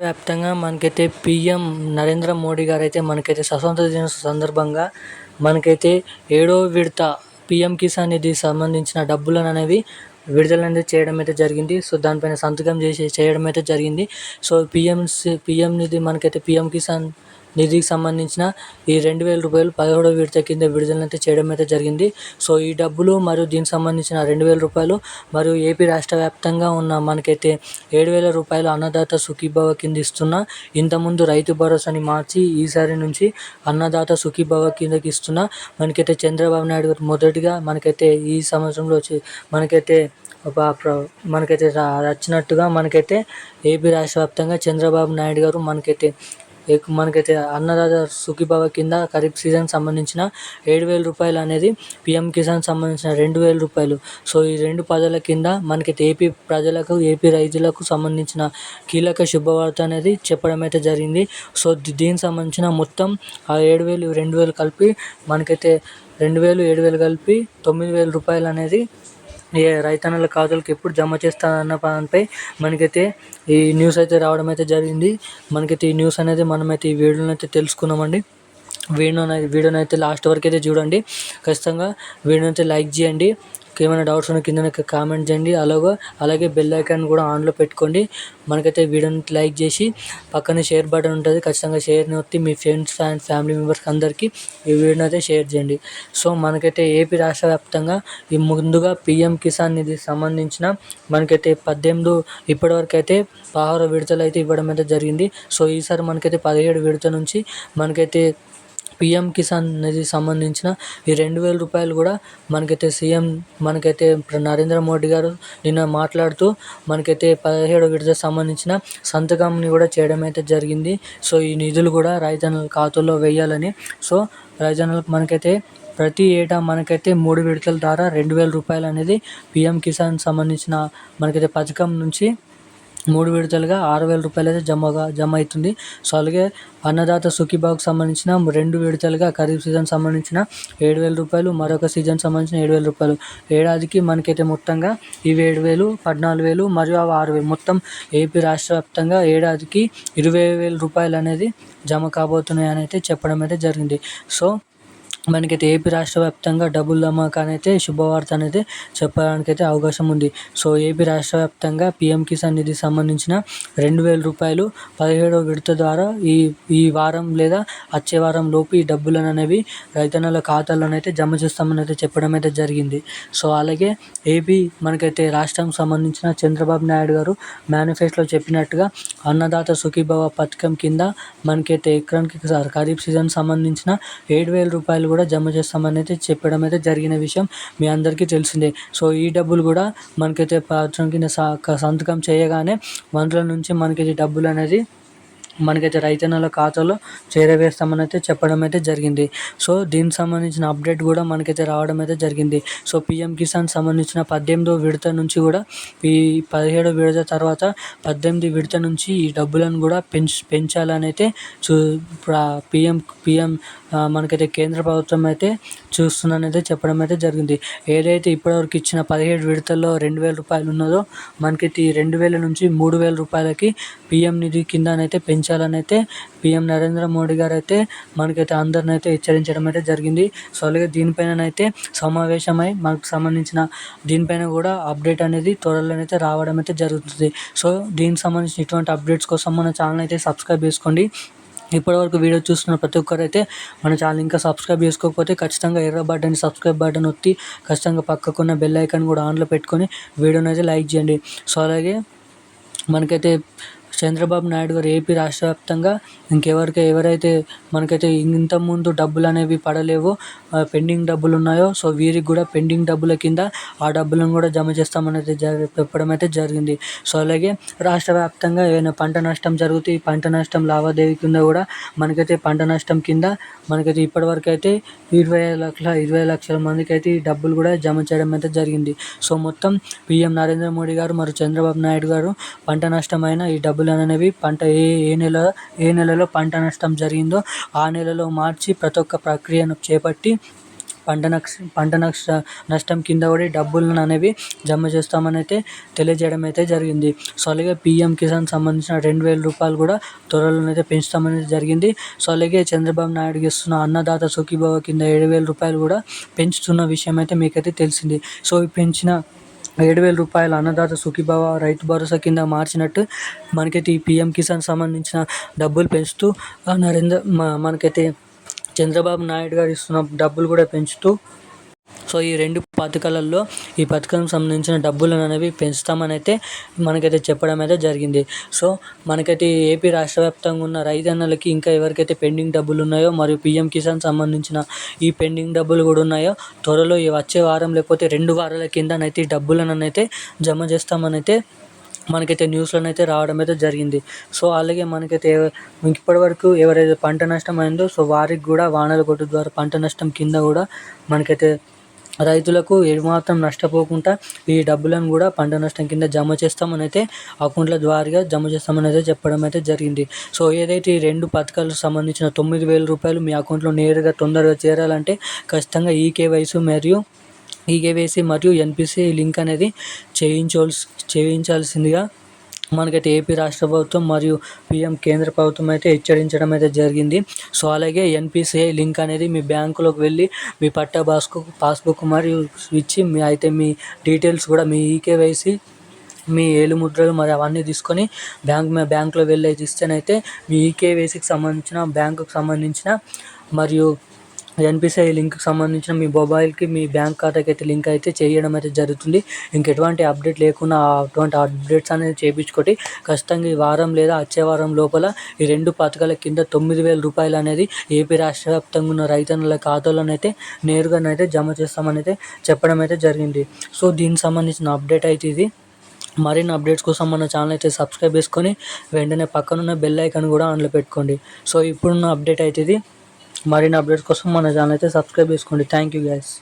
వ్యాప్తంగా మనకైతే పీఎం నరేంద్ర మోడీ గారు అయితే మనకైతే స్వతంత్ర దినోత్సవం సందర్భంగా మనకైతే ఏడో విడత పీఎం కిసాన్ నిధి సంబంధించిన డబ్బులను అనేవి విడుదల అనేది చేయడం అయితే జరిగింది. సో దానిపైన సంతకం చేసి చేయడం అయితే జరిగింది. సో పీఎంసీ పీఎం నిధి మనకైతే పీఎం కిసాన్ నిధికి సంబంధించిన ఈ రెండు వేల రూపాయలు పదహేడవ విడత కింద విడుదల అయితే చేయడం అయితే జరిగింది. సో ఈ డబ్బులు మరియు దీనికి సంబంధించిన రెండు వేల రూపాయలు మరియు ఏపీ రాష్ట్ర వ్యాప్తంగా ఉన్న మనకైతే ఏడు వేల రూపాయలు అన్నదాత సుఖీభవ కింద ఇస్తున్న ఇంతకుముందు రైతు భరోసాని మార్చి ఈసారి నుంచి అన్నదాత సుఖీభవ కిందకి ఇస్తున్న మనకైతే చంద్రబాబు నాయుడు గారు మొదటిగా మనకైతే ఈ సంవత్సరంలో వచ్చి మనకైతే ఒక మనకైతే వచ్చినట్టుగా మనకైతే ఏపీ రాష్ట్ర వ్యాప్తంగా చంద్రబాబు నాయుడు గారు మనకైతే మనకైతే అన్నదాత సుఖీభవ కింద ఖరీఫ్ సీజన్ సంబంధించిన ఏడు వేల రూపాయలు అనేది పిఎం కిసాన్ సంబంధించిన రెండు వేల రూపాయలు. సో ఈ రెండు పదాల కింద మనకైతే ఏపీ ప్రజలకు ఏపీ రైతులకు సంబంధించిన కీలక శుభవార్త అనేది చెప్పడం అయితే జరిగింది. సో దీనికి సంబంధించిన మొత్తం ఆ ఏడు వేలు రెండు వేలు కలిపి మనకైతే రెండు వేలు ఏడు వేలు కలిపి తొమ్మిది వేల రూపాయలు అనేది ఏ రైతన్నల ఖాతాలకు ఎప్పుడు జమ చేస్తారన్న దానిపై మనకైతే ఈ న్యూస్ అయితే రావడం అయితే జరిగింది. మనకైతే ఈ న్యూస్ అనేది మనమైతే ఈ వీడియోలో అయితే తెలుసుకున్నామండి. వీడియో వీడియోని అయితే లాస్ట్ వరకు అయితే చూడండి. ఖచ్చితంగా వీడియోని అయితే లైక్ చేయండి. ఏమైనా డౌట్స్ ఉన్న కింద కామెంట్ చేయండి. అలాగే అలాగే బెల్ ఐకాన్ కూడా ఆన్లో పెట్టుకోండి. మనకైతే వీడియోని లైక్ చేసి పక్కనే షేర్ బటన్ ఉంటుంది. ఖచ్చితంగా షేర్ని వత్తి మీ ఫ్రెండ్స్ అండ్ ఫ్యామిలీ మెంబర్స్ అందరికీ ఈ వీడియోని అయితే షేర్ చేయండి. సో మనకైతే ఏపీ రాష్ట్ర వ్యాప్తంగా ఈ ముందుగా పిఎం కిసాన్ నిధి సంబంధించిన మనకైతే పద్దెనిమిది ఇప్పటివరకు అయితే పదహారు విడతలు అయితే ఇవ్వడం అయితే జరిగింది. సో ఈసారి మనకైతే పదిహేడు విడత నుంచి మనకైతే పిఎం కిసాన్ నిధి సంబంధించిన ఈ రెండు వేల రూపాయలు కూడా మనకైతే సీఎం మనకైతే నరేంద్ర మోడీ గారు నిన్న మాట్లాడుతూ మనకైతే పదిహేడు విడత సంబంధించిన సంతకంని కూడా చేయడం అయితే జరిగింది. సో ఈ నిధులు కూడా రైతన్నల ఖాతాలో వేయాలని. సో రైతన్నలకు మనకైతే ప్రతి ఏటా మనకైతే మూడు విడతల ద్వారా రెండు వేల రూపాయలు అనేది పిఎం కిసాన్ సంబంధించిన మనకైతే పథకం నుంచి మూడు విడతలుగా ఆరు వేల రూపాయలు అయితే జమగా జమ అవుతుంది. సో అలాగే అన్నదాత సుఖీబాబుకి సంబంధించిన రెండు విడతలుగా ఖరీఫ్ సీజన్ సంబంధించిన ఏడు వేల రూపాయలు మరొక సీజన్ సంబంధించిన ఏడు వేల రూపాయలు. ఏడాదికి మనకైతే మొత్తంగా ఇవి ఏడు వేలు పద్నాలుగు వేలు మరియు అవి ఆరు వేలు. మొత్తం ఏపీ రాష్ట్ర వ్యాప్తంగా ఏడాదికి ఇరవై వేల రూపాయలు అనేది జమ కాబోతున్నాయి అని అయితే చెప్పడం అయితే జరిగింది. సో మనకైతే ఏపీ రాష్ట్ర వ్యాప్తంగా డబుల్ ధమాకా అయితే శుభవార్త అనేది చెప్పడానికి అయితే అవకాశం ఉంది. సో ఏపీ రాష్ట్ర వ్యాప్తంగా పిఎం కిసాన్ నిధి సంబంధించిన రెండు వేల రూపాయలు పదిహేడవ విడత ద్వారా ఈ ఈ వారం లేదా వచ్చే వారం లోపు ఈ డబ్బులను అనేవి రైతన్నల ఖాతాలను అయితే జమ చేస్తామని అయితే చెప్పడం అయితే జరిగింది. సో అలాగే ఏపీ మనకైతే రాష్ట్రం సంబంధించిన చంద్రబాబు నాయుడు గారు మేనిఫెస్టోలో చెప్పినట్టుగా అన్నదాత సుఖీభవ పథకం కింద మనకైతే ఎకరానికి ఖరీఫ్ సీజన్ సంబంధించిన ఏడు వేల రూపాయలు కూడా జమ చేస్తామని అయితే చెప్పడం అయితే జరిగిన విషయం మీ అందరికీ తెలిసిందే. సో ఈ డబ్బులు కూడా మనకైతే పత్రం కింద సంతకం చేయగానే మనలో నుంచి మనకి డబ్బులు అనేది మనకైతే రైతన్నల ఖాతాలో చేరవేస్తామని అయితే చెప్పడం అయితే జరిగింది. సో దీనికి సంబంధించిన అప్డేట్ కూడా మనకైతే రావడం అయితే జరిగింది. సో పిఎం కిసాన్ సంబంధించిన పద్దెనిమిదో విడత నుంచి కూడా ఈ పదిహేడో విడత తర్వాత పద్దెనిమిది విడత నుంచి ఈ డబ్బులను కూడా పెంచ్ పెంచాలని అయితే చూ పిఎం పిఎం మనకైతే కేంద్ర ప్రభుత్వం అయితే చూస్తుందనైతే చెప్పడం అయితే జరిగింది. ఏదైతే ఇప్పటివరకు ఇచ్చిన పదిహేడు విడతల్లో రెండు వేల రూపాయలు ఉన్నదో మనకైతే ఈ రెండు వేల నుంచి మూడు వేల రూపాయలకి పిఎం నిధి కిందనైతే పెంచాలని అయితే పిఎం నరేంద్ర మోడీ గారు అయితే మనకైతే అందరిని అయితే హెచ్చరించడం అయితే జరిగింది. సో అలాగే దీనిపైన అయితే సమావేశమై మనకు సంబంధించిన దీనిపైన కూడా అప్డేట్ అనేది త్వరలోనైతే రావడం అయితే జరుగుతుంది. సో దీనికి సంబంధించిన ఇటువంటి అప్డేట్స్ కోసం మన ఛానల్ అయితే సబ్స్క్రైబ్ చేసుకోండి. ఇప్పటివరకు వీడియో చూస్తున్న ప్రతి ఒక్కరు అయితే మన ఛానల్ ఇంకా సబ్స్క్రైబ్ చేసుకోకపోతే ఖచ్చితంగా ఎర్ర బటన్ సబ్స్క్రైబ్ బటన్ ఒత్తి ఖచ్చితంగా పక్కకున్న బెల్ ఐకాన్ కూడా ఆన్లో పెట్టుకొని వీడియోని అయితే లైక్ చేయండి. సో అలాగే మనకైతే చంద్రబాబు నాయుడు గారు ఏపీ రాష్ట్ర వ్యాప్తంగా ఇంకెవరికి ఎవరైతే మనకైతే ఇంతకుముందు డబ్బులు అనేవి పడలేవో పెండింగ్ డబ్బులు ఉన్నాయో సో వీరికి కూడా పెండింగ్ డబ్బుల కింద ఆ డబ్బులను కూడా జమ చేస్తామని అయితే చెప్పడం అయితే జరిగింది. సో అలాగే రాష్ట్ర వ్యాప్తంగా ఏదైనా పంట నష్టం జరిగితే ఈ పంట నష్టం లావాదేవీ కింద కూడా మనకైతే పంట నష్టం కింద మనకైతే ఇప్పటివరకు అయితే ఇరవై లక్షల ఇరవై లక్షల మందికి అయితే ఈ డబ్బులు కూడా జమ చేయడం అయితే జరిగింది. సో మొత్తం పిఎం నరేంద్ర మోడీ గారు మరియు చంద్రబాబు నాయుడు గారు పంట నష్టమైన ఈ డబ్బులు అనేవి పంట ఏ ఏ నెల ఏ నెలలో పంట నష్టం జరిగిందో ఆ నెలలో మార్చి ప్రతి ఒక్క ప్రక్రియను చేపట్టి పంట నక్ష పంట నష్ట నష్టం కింద పడి డబ్బులను అనేవి జమ చేస్తామని అయితే తెలియజేయడం అయితే జరిగింది. సో అలాగే పిఎం కిసాన్ సంబంధించిన రెండు వేల రూపాయలు కూడా త్వరలోనైతే అయితే పెంచుతామని జరిగింది. సో అలాగే చంద్రబాబు నాయుడుకి ఇస్తున్న అన్నదాత సుఖీభావ కింద ఏడు వేల రూపాయలు కూడా పెంచుతున్న విషయం అయితే మీకైతే తెలిసింది. సో ఈ పెంచిన ఏడు వేల రూపాయల అన్నదాత సుఖీభవ రైతు భరోసా కింద మార్చినట్టు మనకైతే ఈ పిఎం కిసాన్ సంబంధించిన డబ్బులు పెంచుతూ నరేంద్ర మనకైతే చంద్రబాబు నాయుడు గారు ఇస్తున్న డబ్బులు కూడా పెంచుతూ సో ఈ రెండు పథకాలలో ఈ పథకం సంబంధించిన డబ్బులను అనేవి పెంచుతామని అయితే మనకైతే చెప్పడం అయితే జరిగింది. సో మనకైతే ఏపీ రాష్ట్ర వ్యాప్తంగా ఉన్న రైతన్నలకి ఇంకా ఎవరికైతే పెండింగ్ డబ్బులు ఉన్నాయో మరియు పిఎం కిసాన్ సంబంధించిన ఈ పెండింగ్ డబ్బులు కూడా ఉన్నాయో త్వరలో ఈ వచ్చే వారం లేకపోతే రెండు వారాల కిందనైతే ఈ డబ్బులను అయితే జమ చేస్తామని అయితే మనకైతే న్యూస్లోనైతే అయితే రావడం అయితే జరిగింది. సో అలాగే మనకైతే ఇప్పటి వరకు ఎవరైతే పంట నష్టం అయిందో సో వారికి కూడా వానల కొట్టు ద్వారా పంట నష్టం కింద కూడా మనకైతే రైతులకు ఏమాత్రం నష్టపోకుండా ఈ డబ్బులను కూడా పంట నష్టం కింద జమ చేస్తామని అయితే అకౌంట్ల ద్వారా జమ చేస్తామని అయితే చెప్పడం అయితే జరిగింది. సో ఏదైతే ఈ రెండు పథకాలకు సంబంధించిన తొమ్మిది వేల రూపాయలు మీ అకౌంట్లో నేరుగా తొందరగా చేరాలంటే ఖచ్చితంగా ఈ కేవైసీ మరియు ఈకేవైసీ మరియు ఎన్పిసి లింక్ అనేది చేయించాల్సి చేయించాల్సిందిగా మనకైతే ఏపీ రాష్ట్ర ప్రభుత్వం మరియు పిఎం కేంద్ర ప్రభుత్వం అయితే హెచ్చరించడం అయితే జరిగింది. సో అలాగే ఎన్పిసిఐ లింక్ అనేది మీ బ్యాంకులోకి వెళ్ళి మీ పట్టా పాస్బుక్ పాస్బుక్ మరియు ఇచ్చి మీ అయితే మీ డీటెయిల్స్ కూడా మీ ఈకేవైసీ మీ ఏలు ముద్రలు మరి అవన్నీ తీసుకొని బ్యాంక్ బ్యాంకులో వెళ్ళి అయితే ఇస్తేనైతే మీ ఈకేవైసీకి సంబంధించిన బ్యాంకుకు సంబంధించిన మరియు ఎన్పిసిఐ లింక్కి సంబంధించిన మీ మొబైల్కి మీ బ్యాంక్ ఖాతాకి అయితే లింక్ అయితే చేయడం అయితే జరుగుతుంది. ఇంకెటువంటి అప్డేట్ లేకుండా అటువంటి అప్డేట్స్ అనేది చేయించుకోటి ఖచ్చితంగా ఈ వారం లేదా వచ్చే వారం లోపల ఈ రెండు పథకాల కింద తొమ్మిది వేల రూపాయలు అనేది ఏపీ రాష్ట్ర వ్యాప్తంగా ఉన్న రైతన్నుల ఖాతాలోనైతే నేరుగానైతే జమ చేస్తామని అయితే చెప్పడం అయితే జరిగింది. సో దీనికి సంబంధించిన అప్డేట్ అయితే ఇది. మరిన్ని అప్డేట్స్ కోసం మన ఛానల్ అయితే సబ్స్క్రైబ్ చేసుకొని వెంటనే పక్కనున్న బెల్ ఐకాన్ కూడా ఆన్లో పెట్టుకోండి. సో ఇప్పుడున్న అప్డేట్ అయితే ఇది. మరిన్ని అప్డేట్స్ కోసం మన ఛానల్ అయితే సబ్స్క్రైబ్ చేసుకోండి థ్యాంక్ యూ గైస్